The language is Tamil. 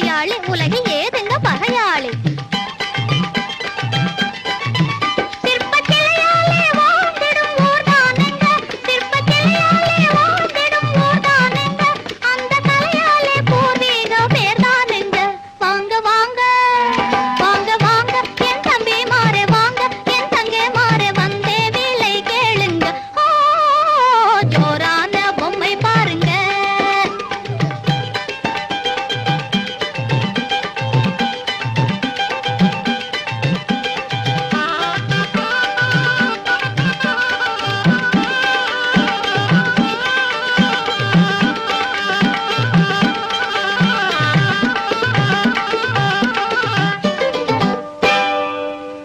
உடையாளே உலகில்